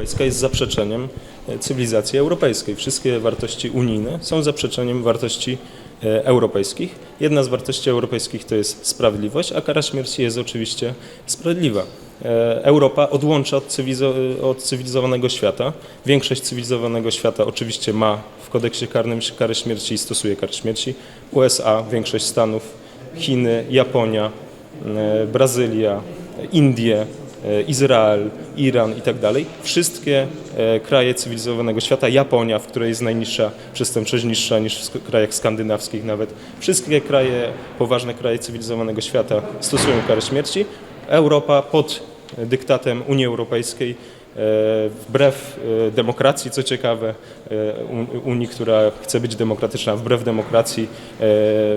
Europejska jest zaprzeczeniem e, cywilizacji europejskiej. Wszystkie wartości unijne są zaprzeczeniem wartości e, europejskich. Jedna z wartości europejskich to jest sprawiedliwość, a kara śmierci jest oczywiście sprawiedliwa. E, Europa odłącza od, od cywilizowanego świata. Większość cywilizowanego świata oczywiście ma w kodeksie karnym karę śmierci i stosuje karę śmierci. USA, większość Stanów, Chiny, Japonia, Brazylia, Indie, Izrael, Iran i tak dalej. Wszystkie e, kraje cywilizowanego świata, Japonia, w której jest najniższa przestępczość, niższa niż w krajach skandynawskich nawet. Wszystkie kraje, poważne kraje cywilizowanego świata stosują karę śmierci. Europa pod dyktatem Unii Europejskiej e, wbrew e, demokracji, co ciekawe, e, Unii, która chce być demokratyczna, wbrew demokracji e,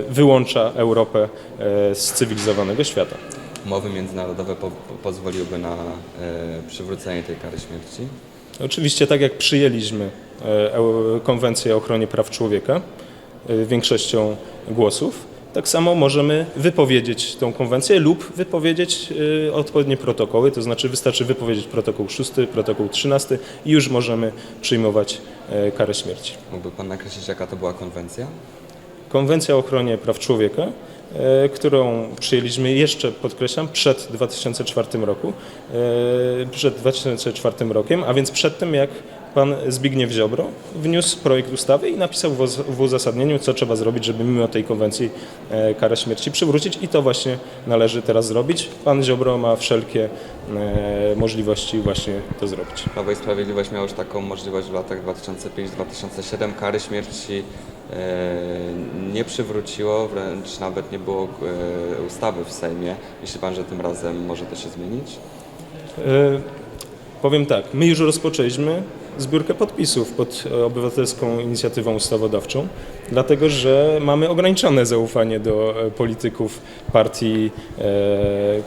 wyłącza Europę e, z cywilizowanego świata. Umowy międzynarodowe po, po, pozwoliłyby na e, przywrócenie tej kary śmierci. Oczywiście tak jak przyjęliśmy e, Eu- konwencję o ochronie praw człowieka e, większością głosów, tak samo możemy wypowiedzieć tą konwencję lub wypowiedzieć e, odpowiednie protokoły, to znaczy wystarczy wypowiedzieć protokół 6, protokół 13 i już możemy przyjmować e, karę śmierci. Mógłby Pan nakreślić, jaka to była konwencja? Konwencja o ochronie praw człowieka, e, którą przyjęliśmy jeszcze, podkreślam, przed 2004 roku, e, przed 2004 rokiem, a więc przed tym, jak pan Zbigniew Ziobro wniósł projekt ustawy i napisał w uz- w uzasadnieniu, co trzeba zrobić, żeby mimo tej konwencji e, karę śmierci przywrócić i to właśnie należy teraz zrobić. Pan Ziobro ma wszelkie e, możliwości właśnie to zrobić. Prawo i Sprawiedliwość miało już taką możliwość w latach 2005-2007. Kary śmierci e, nie przywróciło, wręcz nawet nie było e, ustawy w Sejmie. Myśli Pan, że tym razem może to się zmienić? E, Powiem tak, my już rozpoczęliśmy zbiórkę podpisów pod e, obywatelską inicjatywą ustawodawczą, dlatego że mamy ograniczone zaufanie do e, polityków partii, e,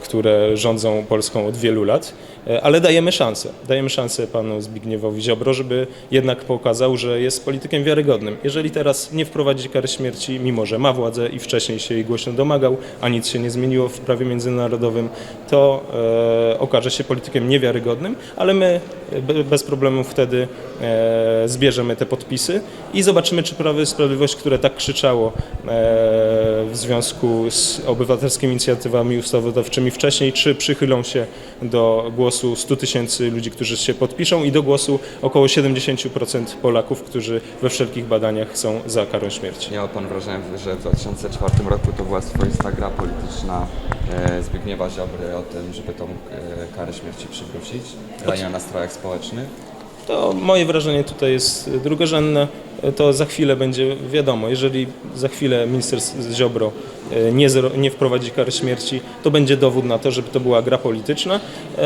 które rządzą Polską od wielu lat, ale dajemy szansę. Dajemy szansę panu Zbigniewowi Ziobro, żeby jednak pokazał, że jest politykiem wiarygodnym. Jeżeli teraz nie wprowadzi kary śmierci, mimo że ma władzę i wcześniej się jej głośno domagał, a nic się nie zmieniło w prawie międzynarodowym, to okaże się politykiem niewiarygodnym, ale my be- bez problemu wtedy e, zbierzemy te podpisy i zobaczymy, czy Prawo i Sprawiedliwość, które tak krzyczało e, w związku z obywatelskimi inicjatywami ustawodawczymi wcześniej, czy przychylą się do głosu 100 tysięcy ludzi, którzy się podpiszą i do głosu około 70% Polaków, którzy we wszelkich badaniach są za karą śmierci. Miał Pan wrażenie, że w 2004 roku to była swoista gra polityczna e, Zbigniewa Ziobry o tym, żeby tą e, karę śmierci przywrócić? Grania na nastrojach społecznych? To moje wrażenie tutaj jest drugorzędne. To za chwilę będzie wiadomo. Jeżeli za chwilę minister Ziobro e, nie, nie wprowadzi kary śmierci, to będzie dowód na to, żeby to była gra polityczna.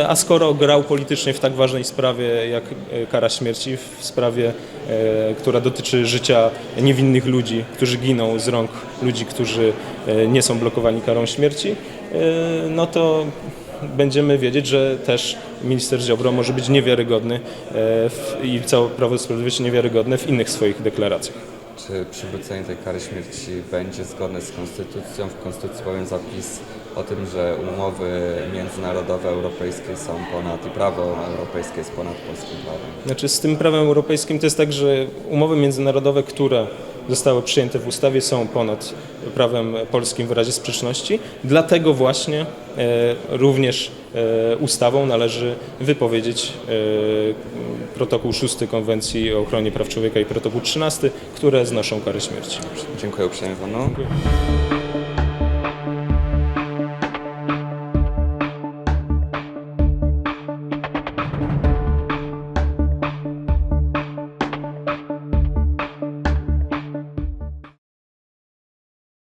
A skoro grał politycznie w tak ważnej sprawie jak kara śmierci, w sprawie, która dotyczy życia niewinnych ludzi, którzy giną z rąk ludzi, którzy nie są blokowani karą śmierci, no to będziemy wiedzieć, że też minister Ziobro może być niewiarygodny e, w, i całe Prawo i Sprawiedliwość niewiarygodne w innych swoich deklaracjach. Czy przywrócenie tej kary śmierci będzie zgodne z konstytucją? W konstytucji powiem zapis o tym, że umowy międzynarodowe europejskie są ponad i prawo europejskie jest ponad polskim prawem. Znaczy z tym prawem europejskim to jest tak, że umowy międzynarodowe, które zostały przyjęte w ustawie są ponad prawem polskim w razie sprzeczności. Dlatego właśnie e, również e, ustawą należy wypowiedzieć e, protokół 6 Konwencji o ochronie praw człowieka i protokół 13, które znoszą karę śmierci. Dziękuję uprzejmie Panu. Dziękuję.